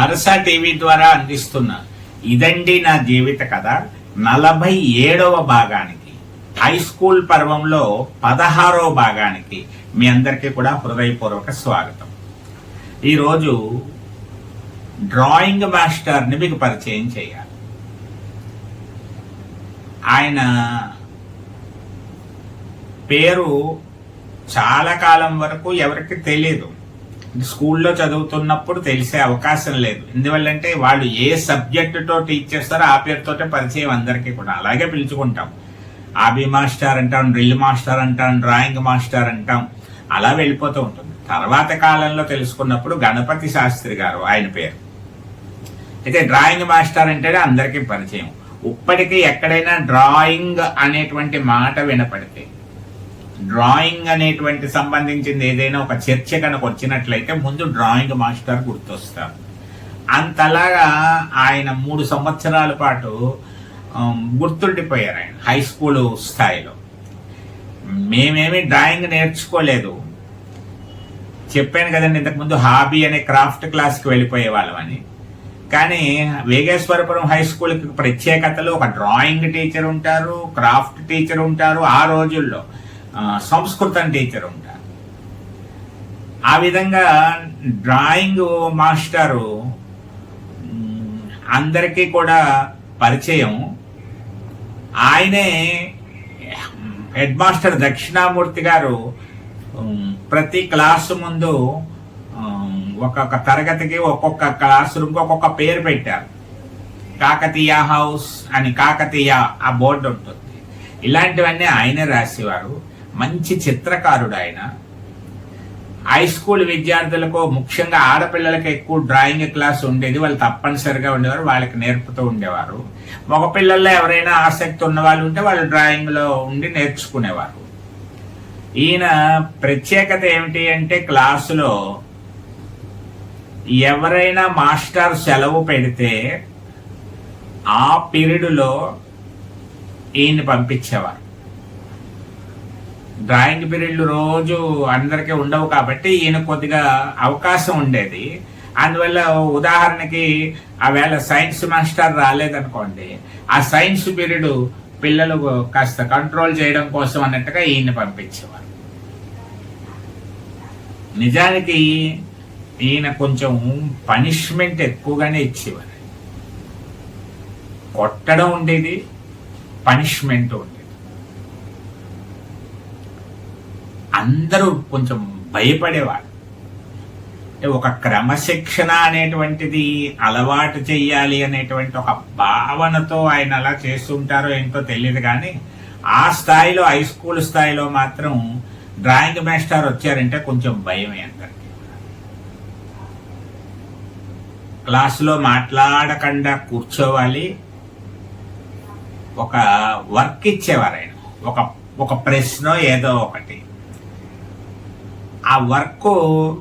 అరసా TV ద్వారా అందిస్తున్న ఇదండి నా జీవిత కథ నలభై ఏడవ భాగానికి. హై స్కూల్ పర్వంలో పదహారవ భాగానికి మీ అందరికీ కూడా హృదయపూర్వక స్వాగతం. ఈరోజు డ్రాయింగ్ మాస్టర్ని మీకు పరిచయం చేయాలి. ఆయన పేరు చాలా కాలం వరకు ఎవరికి తెలియదు స్కూల్లో చదువుతున్నప్పుడు తెలిసే అవకాశం లేదు. ఎందువల్లంటే వాళ్ళు ఏ సబ్జెక్టుతో టీచ్ చేస్తారో ఆ పేరుతోటే పరిచయం అందరికీ కూడా. అలాగే పిలుచుకుంటాం. ఆబి మాస్టర్ అంటాం డ్రిల్ మాస్టర్ అంటాం డ్రాయింగ్ మాస్టర్ అంటాం. అలా వెళ్ళిపోతూ ఉంటుంది. తర్వాత కాలంలో తెలుసుకున్నప్పుడు గణపతి శాస్త్రి గారు ఆయన పేరు. అయితే డ్రాయింగ్ మాస్టర్ అంటేనే అందరికీ పరిచయం. ఇప్పటికీ ఎక్కడైనా డ్రాయింగ్ అనేటువంటి మాట వినపడితే డ్రాయింగ్ అనేటువంటి సంబంధించింది ఏదైనా ఒక చర్చ కనుక వచ్చినట్లయితే ముందు డ్రాయింగ్ మాస్టర్ గుర్తొస్తారు. అంతలాగా ఆయన మూడు సంవత్సరాల పాటు గుర్తుండిపోయారు ఆయన హై స్కూల్ స్థాయిలో. మేమేమి డ్రాయింగ్ నేర్చుకోలేదు. చెప్పాను కదండి ఇంతకుముందు హాబీ అనే క్రాఫ్ట్ క్లాస్కి వెళ్ళిపోయే వాళ్ళమని కానీ వేగేశ్వరపురం హై స్కూల్కి ప్రత్యేకతలు ఒక డ్రాయింగ్ టీచర్ ఉంటారు క్రాఫ్ట్ టీచర్ ఉంటారు ఆ రోజుల్లో సంస్కృతం టీచర్ ఉంటారు. ఆ విధంగా డ్రాయింగ్ మాస్టరు అందరికీ కూడా పరిచయం. ఆయనే హెడ్ మాస్టర్ దక్షిణామూర్తి గారు ప్రతి క్లాసు ముందు ఒక్కొక్క తరగతికి ఒక్కొక్క క్లాస్ రూమ్కి ఒక్కొక్క పేరు పెట్టారు. కాకతీయ హౌస్ అని కాకతీయ ఆ బోర్డు ఉంటుంది. ఇలాంటివన్నీ ఆయనే రాసేవారు. మంచి చిత్రకారుడు ఆయన హై స్కూల్ విద్యార్థులకు ముఖ్యంగా ఆడపిల్లలకు ఎక్కువ డ్రాయింగ్ క్లాస్ ఉండేది. వాళ్ళు తప్పనిసరిగా ఉండేవారు. వాళ్ళకి నేర్పుతూ ఉండేవారు. మగపిల్లల్లో ఎవరైనా ఆసక్తి ఉన్న వాళ్ళు ఉంటే వాళ్ళు డ్రాయింగ్లో ఉండి నేర్చుకునేవారు. ఈయన ప్రత్యేకత ఏమిటి అంటే క్లాసులో ఎవరైనా మాస్టర్ సెలవు పెడితే ఆ పీరియడ్లో ఈయన్ని పంపించేవారు. డ్రాయింగ్ పీరియడ్లు రోజు అందరికీ ఉండవు కాబట్టి ఈయన కొద్దిగా అవకాశం ఉండేది. అందువల్ల ఉదాహరణకి ఆవేళ సైన్స్ మాస్టర్ రాలేదనుకోండి ఆ సైన్స్ పీరియడ్ పిల్లలు కాస్త కంట్రోల్ చేయడం కోసం అన్నట్టుగా ఈయన్ని పంపించేవారు. నిజానికి ఈయన కొంచెం పనిష్మెంట్ ఎక్కువగానే ఇచ్చేవారు. కొట్టడం ఉండేది పనిష్మెంట్ ఉండేది. అందరూ కొంచెం భయపడేవాడు ఒక క్రమశిక్షణ అనేటువంటిది అలవాటు చెయ్యాలి అనేటువంటి ఒక భావనతో ఆయన అలా చేస్తుంటారో ఏంటో తెలియదు కానీ ఆ స్థాయిలో హై స్కూల్ స్థాయిలో మాత్రం డ్రాయింగ్ మాస్టర్ వచ్చారంటే కొంచెం భయమే అందరికి. క్లాసులో మాట్లాడకుండా కూర్చోవాలి. ఒక వర్క్ ఇచ్చేవారు ఆయన ఒక ఒక ప్రశ్న ఏదో ఒకటి. ఆ వర్క్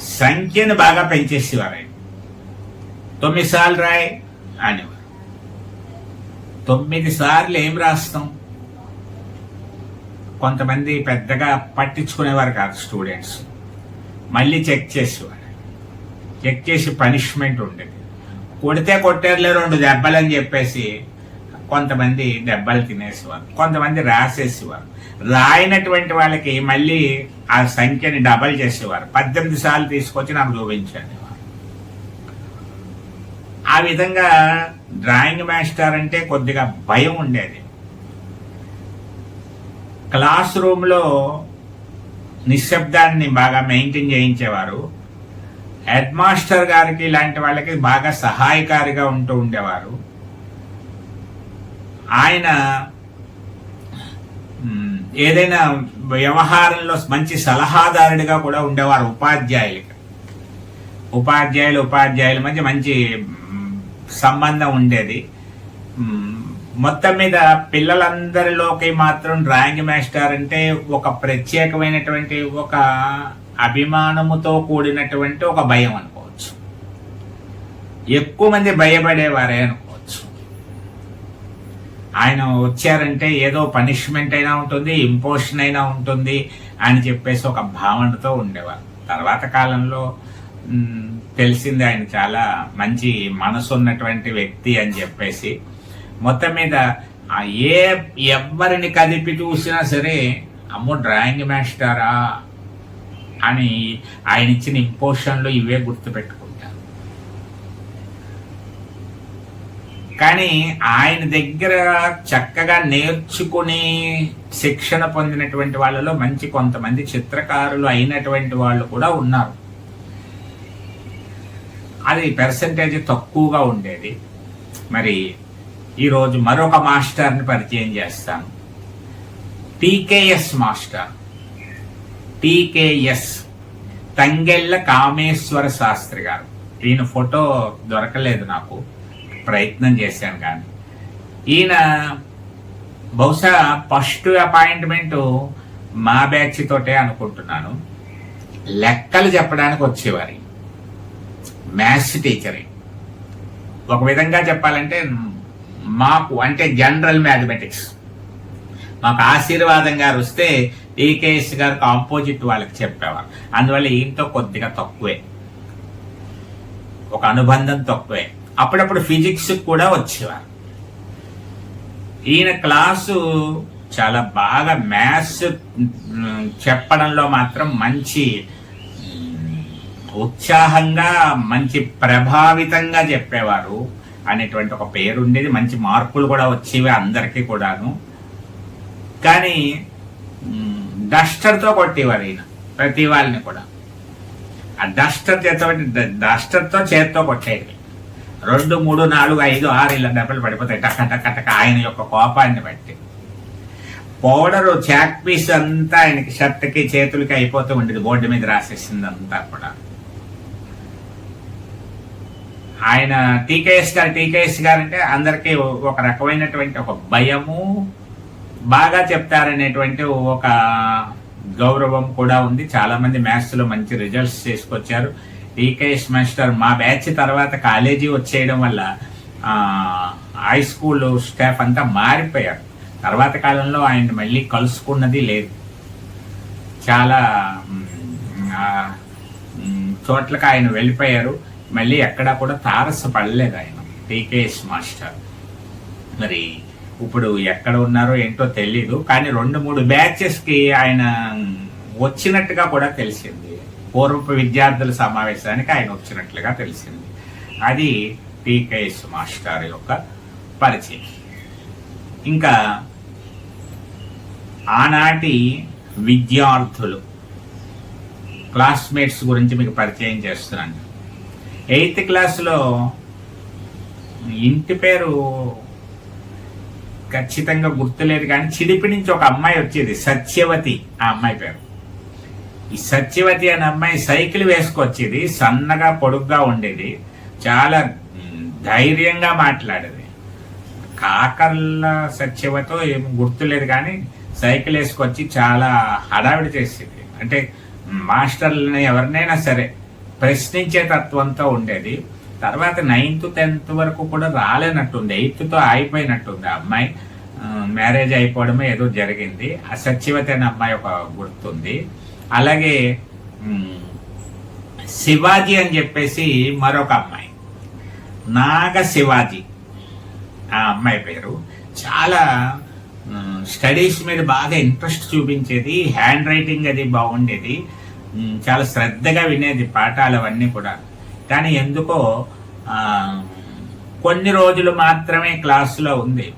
సంఖ్యను బాగా పెంచేసేవారు ఆయన తొమ్మిది సార్లు రాయ్ అనేవారు. తొమ్మిది సార్లు ఏం రాస్తాం? కొంతమంది పెద్దగా పట్టించుకునేవారు కాదు స్టూడెంట్స్. మళ్ళీ చెక్ చేసేవారు. ఎక్కేసి పనిష్మెంట్ ఉండేది. కొడితే కొట్టారులే రెండు దెబ్బలు అని చెప్పేసి కొంతమంది దెబ్బలు తినేసేవారు. కొంతమంది రాసేసేవారు. రాయినటువంటి వాళ్ళకి మళ్ళీ ఆ సంఖ్యని డబల్ చేసేవారు. పద్దెనిమిది సార్లు తీసుకొచ్చి నాకు చూపించండి ఆ విధంగా డ్రాయింగ్ మాస్టర్ అంటే కొద్దిగా భయం ఉండేది. క్లాస్ రూమ్లో నిశ్శబ్దాన్ని బాగా మెయింటైన్ చేయించేవారు. హెడ్ మాస్టర్ గారికి ఇలాంటి వాళ్ళకి బాగా సహాయకారిగా ఉంటూ ఉండేవారు. ఆయన ఏదైనా వ్యవహారంలో మంచి సలహాదారుడిగా కూడా ఉండేవారు ఉపాధ్యాయులకి. ఉపాధ్యాయులు ఉపాధ్యాయుల మధ్య మంచి సంబంధం ఉండేది. మొత్తం మీద పిల్లలందరిలోకి మాత్రం డ్రాయింగ్ మాస్టర్ అంటే ఒక ప్రత్యేకమైనటువంటి ఒక అభిమానముతో కూడినటువంటి ఒక భయం అనుకోవచ్చు. ఎక్కువ మంది భయపడేవారే అనుకోవచ్చు. ఆయన వచ్చారంటే ఏదో పనిష్మెంట్ అయినా ఉంటుంది ఇంపోషన్ అయినా ఉంటుంది అని చెప్పేసి ఒక భావనతో ఉండేవారు. తర్వాత కాలంలో తెలిసింది ఆయన చాలా మంచి మనసు ఉన్నటువంటి వ్యక్తి అని చెప్పేసి మొత్తం మీద ఏ ఎవరిని కదిపి చూసినా సరే అమ్మో డ్రాయింగ్ మాస్టరా అని ఆయన ఇచ్చిన ఇంపోషన్లు ఇవే గుర్తుపెట్టుకుంటారు. కానీ ఆయన దగ్గర చక్కగా నేర్చుకుని శిక్షణ పొందినటువంటి వాళ్ళలో మంచి కొంతమంది చిత్రకారులు అయినటువంటి వాళ్ళు కూడా ఉన్నారు. అది పెర్సంటేజ్ తక్కువగా ఉండేది. మరి ఈరోజు మరొక మాస్టర్ని పరిచయం చేస్తాను. TKS master. TKS Tangella Kameswara Sastri garu. ఈయన ఫోటో దొరకలేదు నాకు. ప్రయత్నం చేశాను కానీ. ఈయన బహుశా ఫస్ట్ అపాయింట్మెంట్ మా బ్యాచ్ తోటే అనుకుంటున్నాను. లెక్కలు చెప్పడానికి వచ్చేవారు. Maths teacher. ఒక విధంగా చెప్పాలంటే మాకు అంటే జనరల్ మ్యాథమెటిక్స్. మాకు ఆశీర్వాదం గారు వస్తే టీకేఎస్ గారికి ఆపోజిట్ వాళ్ళకి చెప్పేవారు అందువల్ల ఈయనతో కొద్దిగా తక్కువే. ఒక అనుబంధం తక్కువే. అప్పుడప్పుడు ఫిజిక్స్ కూడా వచ్చేవారు. ఈయన క్లాసు చాలా బాగా మ్యాథ్స్ చెప్పడంలో మాత్రం మంచి ఉత్సాహంగా మంచి ప్రభావితంగా చెప్పేవారు. అనేటువంటి ఒక పేరు ఉండేది మంచి మార్కులు కూడా వచ్చేవి అందరికీ కూడాను. కానీ డస్టర్తో కొట్టేవారు ఈయన ప్రతి వాళ్ళని కూడా. ఆ డస్టర్ చేత డస్టర్తో చేత్తో కొట్టేది. రెండు మూడు నాలుగు ఐదు ఆరు ఇలా దెబ్బలు పడిపోతాయి. టక్క టక్క టక్క ఆయన యొక్క కోపాన్ని బట్టి. పౌడరు చాక్ పీస్ అంతా ఆయనకి షర్ట్కి చేతులకి అయిపోతూ ఉండేది. బోర్డు మీద రాసేసింది అంతా కూడా. ఆయన టీకేఎస్ గారు టీకేఎస్ గారు అంటే అందరికీ ఒక రకమైనటువంటి ఒక భయము బాగా చెప్తారనేటువంటి ఒక గౌరవం కూడా ఉంది. చాలామంది మ్యాథ్స్లో మంచి రిజల్ట్స్ చేసుకొచ్చారు. టీకేఎస్ మాస్టర్ మా బ్యాచ్ తర్వాత కాలేజీ వచ్చేయడం వల్ల హై స్కూల్ స్టాఫ్ అంతా మారిపోయారు. తర్వాత కాలంలో ఆయన మళ్ళీ కలుసుకున్నది లేదు. చాలా చోట్లకి ఆయన వెళ్ళిపోయారు. మళ్ళీ ఎక్కడా కూడా తారసపడలేదు ఆయన టీకేఎస్ మాస్టర్. మరి ఇప్పుడు ఎక్కడ ఉన్నారో ఏంటో తెలీదు కానీ రెండు మూడు బ్యాచెస్కి ఆయన వచ్చినట్టుగా కూడా తెలిసింది. పూర్వపు విద్యార్థుల సమావేశానికి ఆయన వచ్చినట్లుగా తెలిసింది. అది టీకేఎస్ మాస్టర్ యొక్క పరిచయం. ఇంకా ఆనాటి విద్యార్థులు క్లాస్మేట్స్ గురించి మీకు పరిచయం చేస్తున్నాను. ఎయిత్ క్లాస్లో ఇంటి పేరు ఖచ్చితంగా గుర్తులేదు కానీ చిడిపి నుంచి ఒక అమ్మాయి వచ్చేది సత్యవతి. ఆ అమ్మాయి పేరు. ఈ సత్యవతి అనే అమ్మాయి సైకిల్ వేసుకొచ్చేది సన్నగా పొడుగ్గా ఉండేది చాలా ధైర్యంగా మాట్లాడేది. కాకర్ల సత్యవతో ఏం గుర్తులేదు కానీ సైకిల్ వేసుకొచ్చి చాలా హడావిడి చేసేది. అంటే మాస్టర్లని ఎవరినైనా సరే ప్రశ్నించే తత్వంతో ఉండేది. తర్వాత నైన్త్ టెన్త్ వరకు కూడా రాలేనట్టుంది. ఎయిత్తో ఆగిపోయినట్టుంది. ఆ అమ్మాయి మ్యారేజ్ అయిపోవడమే ఏదో జరిగింది. ఆ సత్యవతి అనే అమ్మాయి ఒక గుర్తుంది. అలాగే శివాజీ అని చెప్పేసి మరొక అమ్మాయి. నాగ శివాజీ. ఆ అమ్మాయి పేరు. చాలా స్టడీస్ మీద బాగా ఇంట్రెస్ట్ చూపించేది. హ్యాండ్ రైటింగ్ అది బాగుండేది. చాలా శ్రద్ధగా వినేది. పాఠాలు అవన్నీ కూడా. కానీ ఎందుకో కొన్ని రోజులు మాత్రమే క్లాసులో ఉంది.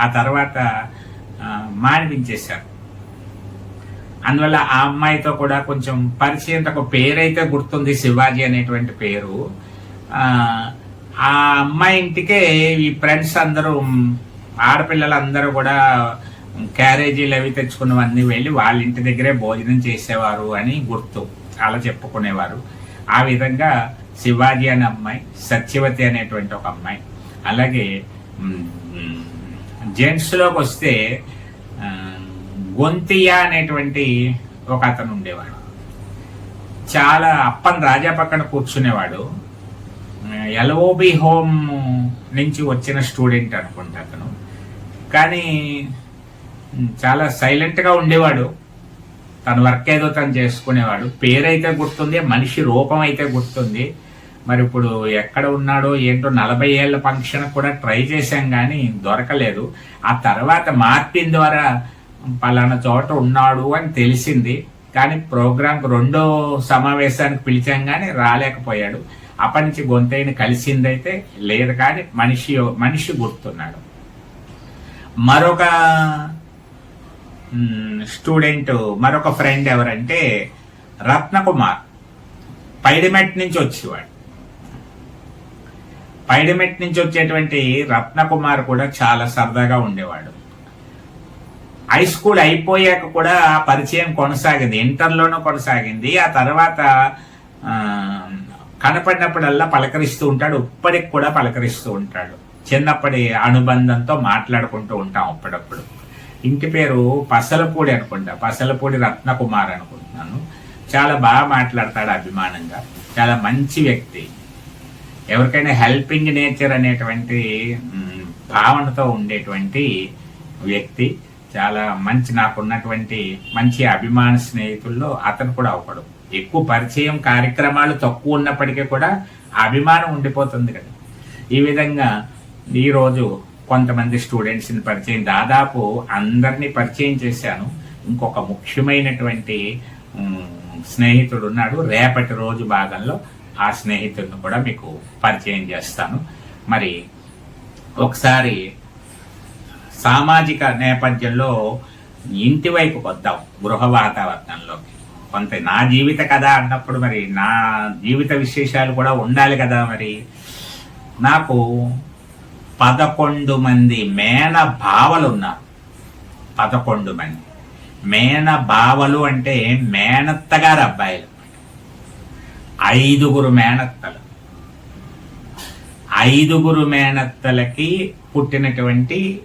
ఆ తర్వాత ఆ, మానిపించేశారు. అందువల్ల ఆ అమ్మాయితో కూడా కొంచెం పరిచయం ఒక పేరైతే గుర్తుంది శివాజీ అనేటువంటి పేరు. ఆ అమ్మాయి ఇంటికే ఈ ఫ్రెండ్స్ అందరూ ఆడపిల్లలందరూ కూడా క్యారేజీలు అవి తెచ్చుకున్నవన్నీ వెళ్ళి వాళ్ళ ఇంటి దగ్గరే భోజనం చేసేవారు అని గుర్తు. అలా చెప్పుకునేవారు. ఆ విధంగా శివాజీ అనే అమ్మాయి సత్యవతి అనేటువంటి ఒక అమ్మాయి. అలాగే జెంట్స్లోకి వస్తే గొంతియా అనేటువంటి ఒక అతను ఉండేవాడు. చాలా అప్పన్ రాజా పక్కన కూర్చునేవాడు. ఎల్ఓబి హోమ్ నుంచి వచ్చిన స్టూడెంట్ అనుకుంటా అతను. కానీ చాలా సైలెంట్గా ఉండేవాడు. తన వర్క్ ఏదో తను చేసుకునేవాడు. పేరైతే గుర్తుంది మనిషి రూపం అయితే గుర్తుంది. మరి ఇప్పుడు ఎక్కడ ఉన్నాడో ఏంటో నలభై ఏళ్ళ ఫంక్షన్ కూడా ట్రై చేశాం కానీ దొరకలేదు. ఆ తర్వాత మార్పిన్ ద్వారా పలానా చోట ఉన్నాడు అని తెలిసింది. కానీ ప్రోగ్రాంకి రెండో సమావేశానికి పిలిచాం కానీ రాలేకపోయాడు. అప్పటి నుంచి గొంతైన కలిసిందైతే లేదు కానీ మనిషి మనిషి గుర్తున్నాడు. మరొక స్టూడెంట్ మరొక ఫ్రెండ్ ఎవరంటే రత్నకుమార్. పైడిమెట్ నుంచి వచ్చేవాడు. పైడిమెట్ నుంచి వచ్చేటువంటి రత్నకుమార్ కూడా చాలా సరదాగా ఉండేవాడు. హై స్కూల్ అయిపోయాక కూడా ఆ పరిచయం కొనసాగింది. ఇంటర్లోనూ కొనసాగింది. ఆ తర్వాత కనపడినప్పుడల్లా పలకరిస్తూ ఉంటాడు. ఇప్పటికి కూడా పలకరిస్తూ ఉంటాడు. చిన్నప్పటి అనుబంధంతో మాట్లాడుకుంటూ ఉంటాం అప్పుడప్పుడు. ఇంటి పేరు పసలపూడి అనుకుంటా. పసలపూడి రత్నకుమార్ అనుకుంటున్నాను. చాలా బాగా మాట్లాడతాడు అభిమానంగా. చాలా మంచి వ్యక్తి. ఎవరికైనా హెల్పింగ్ నేచర్ అనేటువంటి భావనతో ఉండేటువంటి వ్యక్తి చాలా మంచి నాకున్నటువంటి మంచి అభిమాన స్నేహితుల్లో అతను కూడా ఒకడు. ఎక్కువ పరిచయం కార్యక్రమాలు తక్కువ ఉన్నప్పటికీ కూడా అభిమానం ఉండిపోతుంది కదా. ఈ విధంగా ఈరోజు కొంతమంది స్టూడెంట్స్ని పరిచయం దాదాపు అందరినీ పరిచయం చేశాను. ఇంకొక ముఖ్యమైనటువంటి స్నేహితుడు ఉన్నాడు. రేపటి రోజు భాగంలో ఆ స్నేహితుడిని కూడా మీకు పరిచయం చేస్తాను. మరి ఒకసారి సామాజిక నేపథ్యంలో ఇంటి వైపుకి వద్దాం గృహ వాతావరణంలోకి. కొంత నా జీవిత కథ అన్నప్పుడు మరి నా జీవిత విశేషాలు కూడా ఉండాలి కదా మరి. నాకు పదకొండు మంది మేన భావలు ఉన్నారు. పదకొండు మంది. మేన భావలు అంటే మేనత్తగారు అబ్బాయిలు. ఐదుగురు మేనత్తలు. ఐదుగురు మేనత్తలకి పుట్టినటువంటి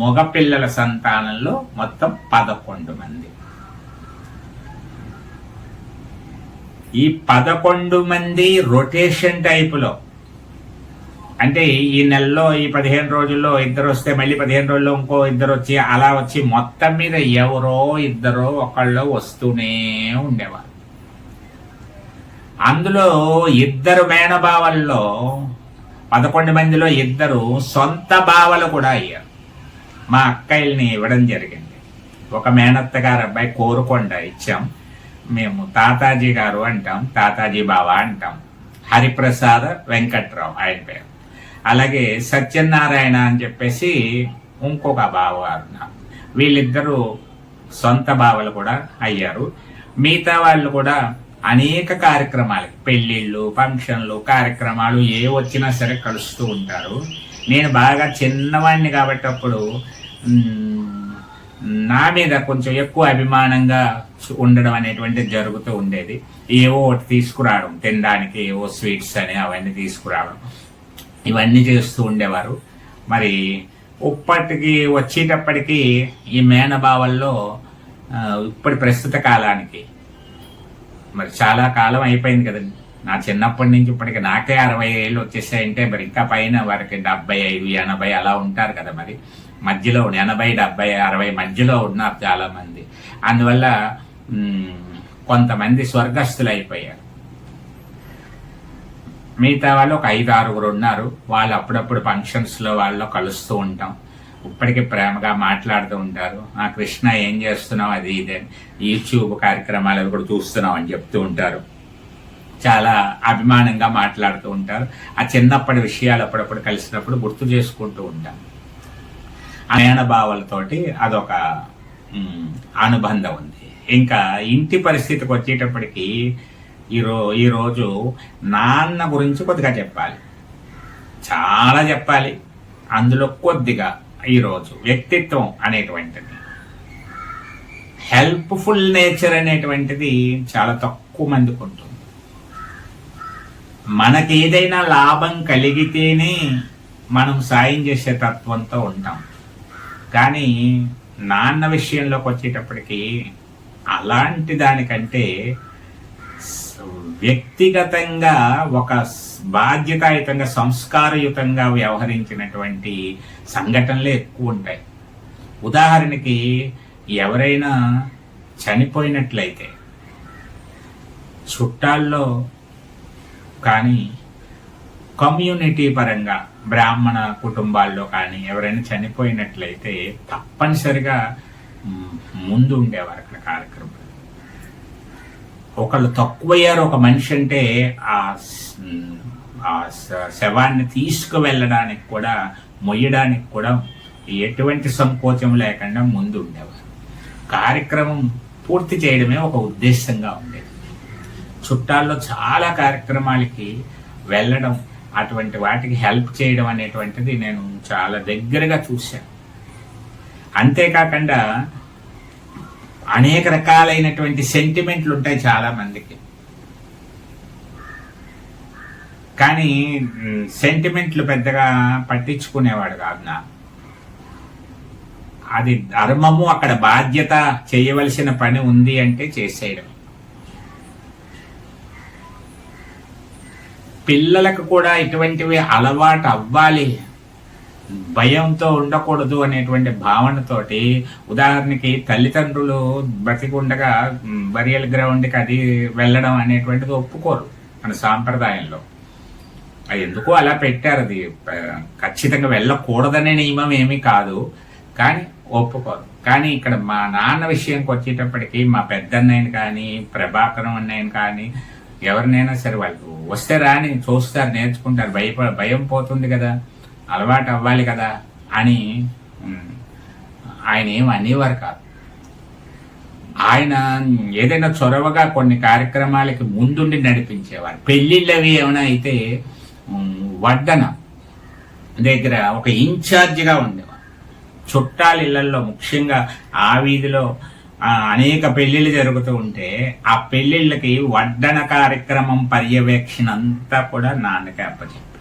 మగపిల్లల సంతానంలో మొత్తం పదకొండు మంది. ఈ పదకొండు మంది రొటేషన్ టైపులో అంటే ఈ నెలలో ఈ పదిహేను రోజుల్లో ఇద్దరు వస్తే మళ్ళీ పదిహేను రోజుల్లో ఇంకో ఇద్దరు వచ్చి అలా వచ్చి మొత్తం మీద ఎవరో ఇద్దరో ఒకళ్ళు వస్తూనే ఉండేవారు. అందులో ఇద్దరు మేనబావల్లో పదకొండు మందిలో ఇద్దరు సొంత బావలు కూడా అయ్యారు. మా అక్కయ్యల్ని ఇవ్వడం జరిగింది. ఒక మేనత్త గారు అబ్బాయి కోరుకొండ ఇచ్చాం. మేము తాతాజీ గారు అంటాం తాతాజీ బావ అంటాం. హరిప్రసాద్ వెంకట్రావు ఆయన పేరు. అలాగే సత్యనారాయణ అని చెప్పేసి ఇంకొక బావగారు నాకు వీళ్ళిద్దరూ సొంత బావలు కూడా అయ్యారు. మిగతా వాళ్ళు కూడా అనేక కార్యక్రమాలు పెళ్ళిళ్ళు ఫంక్షన్లు కార్యక్రమాలు ఏ వచ్చినా సరే కలుస్తూ ఉంటారు. నేను బాగా చిన్నవాడిని కాబట్టి అప్పుడు నా మీద కొంచెం ఎక్కువ అభిమానంగా ఉండడం అనేటువంటిది జరుగుతూ ఉండేది. ఏవో ఒకటి తీసుకురావడం తినడానికి ఏవో స్వీట్స్ అని అవన్నీ తీసుకురావడం. ఇవన్నీ చేస్తూ ఉండేవారు. మరి ఇప్పటికి వచ్చేటప్పటికి ఈ మేనబావల్లో ఇప్పటి ప్రస్తుత కాలానికి మరి చాలా కాలం అయిపోయింది కదండి. నా చిన్నప్పటి నుంచి ఇప్పటికి నాకే అరవై ఏళ్ళు వచ్చేసాయంటే మరి ఇంకా పైన వారికి డెబ్బై ఐదు ఎనభై అలా ఉంటారు కదా మరి. మధ్యలో ఎనభై డెబ్బై అరవై మధ్యలో ఉన్నారు చాలామంది. అందువల్ల కొంతమంది స్వర్గస్థులు అయిపోయారు. మిగతా వాళ్ళు ఒక ఐదు ఆరుగురు ఉన్నారు. వాళ్ళు అప్పుడప్పుడు ఫంక్షన్స్లో వాళ్ళు కలుస్తూ ఉంటాం. ఇప్పటికీ ప్రేమగా మాట్లాడుతూ ఉంటారు. ఆ కృష్ణ ఏం చేస్తున్నావు? అది ఇదే. యూట్యూబ్ కార్యక్రమాలు అవి కూడా చూస్తున్నాం అని చెప్తూ ఉంటారు. చాలా అభిమానంగా మాట్లాడుతూ ఉంటారు. ఆ చిన్నప్పటి విషయాలు అప్పుడప్పుడు కలిసినప్పుడు గుర్తు చేసుకుంటూ ఉంటాం మేనభావాలతోటి అదొక అనుబంధం ఉంది. ఇంకా ఇంటి పరిస్థితికి వచ్చేటప్పటికి ఈరో ఈరోజు నాన్న గురించి కొద్దిగా చెప్పాలి. చాలా చెప్పాలి. అందులో కొద్దిగా ఈరోజు వ్యక్తిత్వం అనేటువంటిది. హెల్ప్ఫుల్ నేచర్ అనేటువంటిది చాలా తక్కువ మందికి ఉంటుంది. మనకి ఏదైనా లాభం కలిగితేనే మనం సాయం చేసే తత్వంతో ఉంటాం. కానీ నాన్న విషయంలోకి వచ్చేటప్పటికి అలాంటి దానికంటే వ్యక్తిగతంగా ఒక బాధ్యతాయుతంగా సంస్కారయుతంగా వ్యవహరించినటువంటి సంఘటనలే ఎక్కువ ఉంటాయి. ఉదాహరణకి ఎవరైనా చనిపోయినట్లయితే చుట్టాల్లో కానీ కమ్యూనిటీ పరంగా బ్రాహ్మణ కుటుంబాల్లో కానీ ఎవరైనా చనిపోయినట్లయితే తప్పనిసరిగా ముందు ఉండేవారు అక్కడ కార్యక్రమం. ఒకళ్ళు తక్కువయ్యారు ఒక మనిషి అంటే ఆ ఆ శ- శవాన్ని తీసుకువెళ్ళడానికి కూడా మొయ్యడానికి కూడా ఎటువంటి సంకోచం లేకుండా ముందు ఉండేవారు కార్యక్రమం పూర్తి చేయడమే ఒక ఉద్దేశంగా ఉండేది. చుట్టాల్లో చాలా కార్యక్రమాలకి వెళ్ళడం అటువంటి వాటికి హెల్ప్ చేయడం అనేటువంటిది నేను చాలా దగ్గరగా చూశాను. అంతేకాకుండా అనేక రకాలైనటువంటి సెంటిమెంట్లు ఉంటాయి చాలా మందికి కానీ సెంటిమెంట్లు పెద్దగా పట్టించుకునేవాడు కాదు నా. అది ధర్మము అక్కడ బాధ్యత చేయవలసిన పని ఉంది అంటే చేసేయడం పిల్లలకు కూడా ఇటువంటివి అలవాటు అవ్వాలి. భయంతో ఉండకూడదు అనేటువంటి భావనతోటి ఉదాహరణకి తల్లిదండ్రులు బ్రతికుండగా మ్, బరియల్ గ్రౌండ్కి అది వెళ్ళడం అనేటువంటిది ఒప్పుకోరు మన సాంప్రదాయంలో. అది ఎందుకో అలా పెట్టారు. అది ఖచ్చితంగా వెళ్ళకూడదనే నియమం ఏమీ కాదు. కానీ ఒప్పుకోరు. కానీ ఇక్కడ మా నాన్న విషయంకి వచ్చేటప్పటికి మా పెద్దన్నయ్యని కానీ ప్రభాకరం అన్నయ్యని కానీ ఎవరినైనా సరే వాళ్ళు వస్తే రాని చూస్తారు నేర్చుకుంటారు. భయప భయం పోతుంది కదా. అలవాటు అవ్వాలి కదా అని ఆయన ఏం అనేవారు కాదు. ఆయన ఏదైనా చొరవగా కొన్ని కార్యక్రమాలకి ముందుండి నడిపించేవారు. పెళ్ళిళ్ళవి ఏమైనా అయితే వడ్డన దగ్గర ఒక ఇన్ఛార్జిగా ఉండేవారు. చుట్టాల ఇళ్ళలో ముఖ్యంగా ఆ వీధిలో అనేక పెళ్ళిళ్ళు జరుగుతూ ఉంటే ఆ పెళ్ళిళ్ళకి వడ్డన కార్యక్రమం పర్యవేక్షణ అంతా కూడా నాన్నకే అప్పచెప్పారు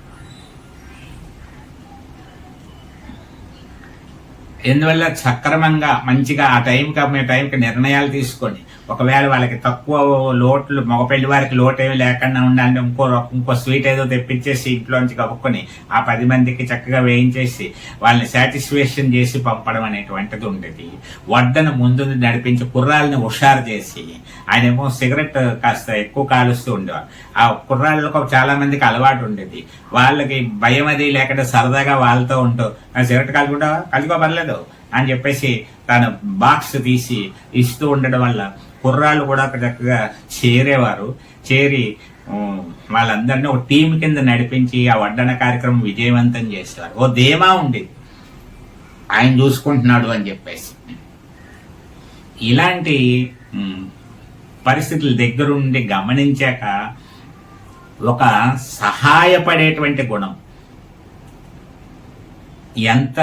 ఎందువల్ల సక్రమంగా మంచిగా ఆ టైంకి ఆ టైంకి నిర్ణయాలు తీసుకొని ఒకవేళ వాళ్ళకి తక్కువ లోట్లు మగపెళ్ళి వారికి లోటు ఏమి లేకుండా ఉండాలంటే ఇంకో ఇంకో స్వీట్ ఏదో తెప్పించేసి ఇంట్లోంచి కప్పుకొని ఆ పది మందికి చక్కగా వేయించేసి వాళ్ళని సాటిస్ఫాక్షన్ చేసి పంపడం అనేటువంటిది ఉండేది. వడ్డను ముందు నడిపించి కుర్రాలని హుషారు చేసి ఆయన ఏమో సిగరెట్ కాస్త ఎక్కువ కాలుస్తూ ఉండేవారు. ఆ కుర్రాళ్ళకు చాలా మందికి అలవాటు ఉండేది. వాళ్ళకి భయం అది లేకుండా సరదాగా వాళ్ళతో ఉంటూ "ఆ, సిగరెట్ కాలుకుంటావా కాలుకో పర్లేదు అని చెప్పేసి తన బాక్స్ తీసి ఇస్తూ ఉండడం వల్ల కుర్రాళ్ళు కూడా అక్కడ చక్కగా చేరేవారు. చేరి వాళ్ళందరినీ ఒక టీం కింద నడిపించి ఆ వడ్డన కార్యక్రమం విజయవంతం చేసేవారు. ఓ ధీమా ఉండేది. ఆయన చూసుకుంటున్నాడు అని చెప్పేసి. ఇలాంటి పరిస్థితులు పరిస్థితుల దగ్గరుండి గమనించాక ఒక సహాయపడేటువంటి గుణం. ఎంత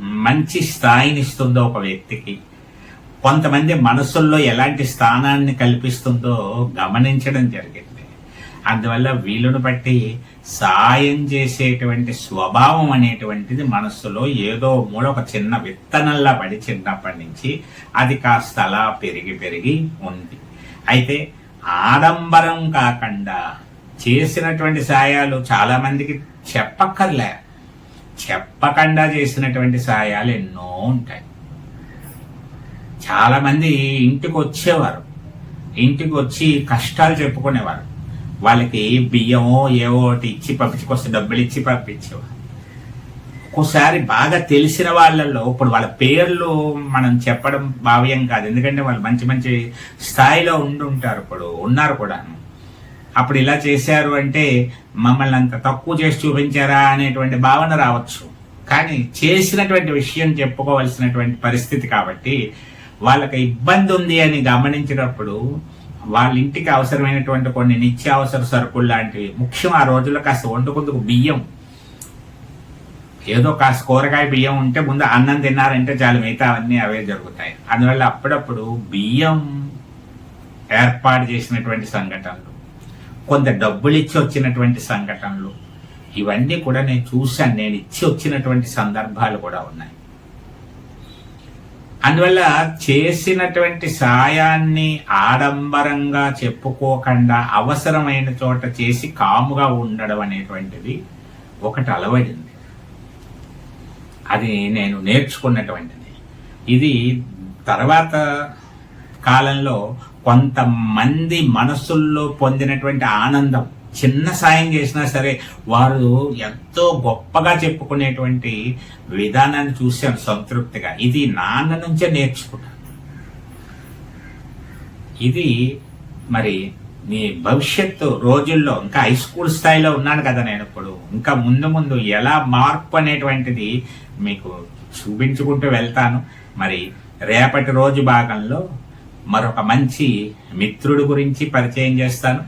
మంచి స్థాయిని ఇస్తుందో ఒక వ్యక్తికి కొంతమంది మనసుల్లో ఎలాంటి స్థానాన్ని కల్పిస్తుందో గమనించడం జరిగింది. అందువల్ల వీలును బట్టి సాయం చేసేటువంటి స్వభావం అనేటువంటిది మనస్సులో ఏదో మూల ఒక చిన్న విత్తనంలా పడి చిన్నప్పటి నుంచి అది కాస్త అలా పెరిగి పెరిగి ఉంది. అయితే ఆడంబరం కాకుండా చేసినటువంటి సాయాలు చాలామందికి చెప్పక్కర్లే. చెప్పకుండా చేసినటువంటి సాయాలు ఎన్నో ఉంటాయి. చాలామంది ఇంటికి వచ్చేవారు ఇంటికి వచ్చి కష్టాలు చెప్పుకునేవారు. వాళ్ళకి బియ్యమో ఏవో ఒకటి ఇచ్చి పంపించుకొస్తే డబ్బులు ఇచ్చి పంపించేవారు. ఒక్కోసారి బాగా తెలిసిన వాళ్ళల్లో ఇప్పుడు వాళ్ళ పేర్లు మనం చెప్పడం భావ్యం కాదు. ఎందుకంటే వాళ్ళు మంచి మంచి స్థాయిలో ఉండి ఉంటారు ఇప్పుడు ఉన్నారు కూడా అప్పుడు ఇలా చేశారు అంటే మమ్మల్ని అంత తక్కువ చేసి చూపించారా అనేటువంటి భావన రావచ్చు. కానీ చేసినటువంటి విషయం చెప్పుకోవలసినటువంటి పరిస్థితి కాబట్టి వాళ్ళకి ఇబ్బంది ఉంది అని గమనించినప్పుడు వాళ్ళ ఇంటికి అవసరమైనటువంటి కొన్ని నిత్యావసర సరుకులు లాంటివి ముఖ్యం ఆ రోజుల్లో కాస్త వండుకుందుకు బియ్యం. ఏదో కాస్త కూరగాయ బియ్యం ఉంటే ముందు అన్నం తిన్నారంటే చాలు మిగతా అవన్నీ అవే జరుగుతాయి. అందువల్ల అప్పుడప్పుడు బియ్యం ఏర్పాటు చేసినటువంటి సంఘటనలు కొంత డబ్బులు ఇచ్చి వచ్చినటువంటి సంఘటనలు ఇవన్నీ కూడా నేను చూశాను. నేను ఇచ్చి వచ్చినటువంటి సందర్భాలు కూడా ఉన్నాయి. అందువల్ల చేసినటువంటి సాయాన్ని ఆడంబరంగా చెప్పుకోకుండా అవసరమైన చోట చేసి కాముగా ఉండడం అనేటువంటిది ఒకటి అలవడింది. అది నేను నేర్చుకున్నటువంటిది. ఇది తర్వాత కాలంలో కొంతమంది మనసుల్లో పొందినటువంటి ఆనందం. చిన్న సాయం చేసినా సరే వారు ఎంతో గొప్పగా చెప్పుకునేటువంటి విధానాన్ని చూశాను సంతృప్తిగా. ఇది నాన్న నుంచే నేర్చుకున్నాను. ఇది మరి మీ భవిష్యత్తు రోజుల్లో ఇంకా హై స్కూల్ స్థాయిలో ఉన్నాను కదా నేను ఇప్పుడు. ఇంకా ముందు ముందు ఎలా మార్పు అనేటువంటిది మీకు చూపించుకుంటూ వెళ్తాను. మరి రేపటి రోజు భాగంలో మరొక మంచి మిత్రుడు గురించి పరిచయం చేస్తాను.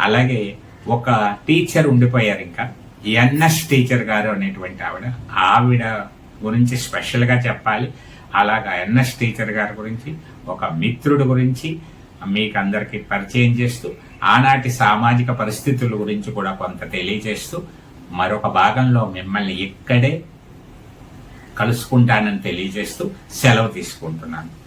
అలాగే ఒక టీచర్ ఉండిపోయారు ఇంకా. ఎన్ఎస్ టీచర్ గారు అనేటువంటి ఆవిడ. ఆవిడ గురించి స్పెషల్గా చెప్పాలి. అలాగా ఎన్ఎస్ టీచర్ గారి గురించి ఒక మిత్రుడు గురించి మీకు అందరికీ పరిచయం చేస్తూ ఆనాటి సామాజిక పరిస్థితుల గురించి కూడా కొంత తెలియజేస్తూ మరొక భాగంలో మిమ్మల్ని ఇక్కడే కలుసుకుంటానని తెలియజేస్తూ సెలవు తీసుకుంటున్నాను.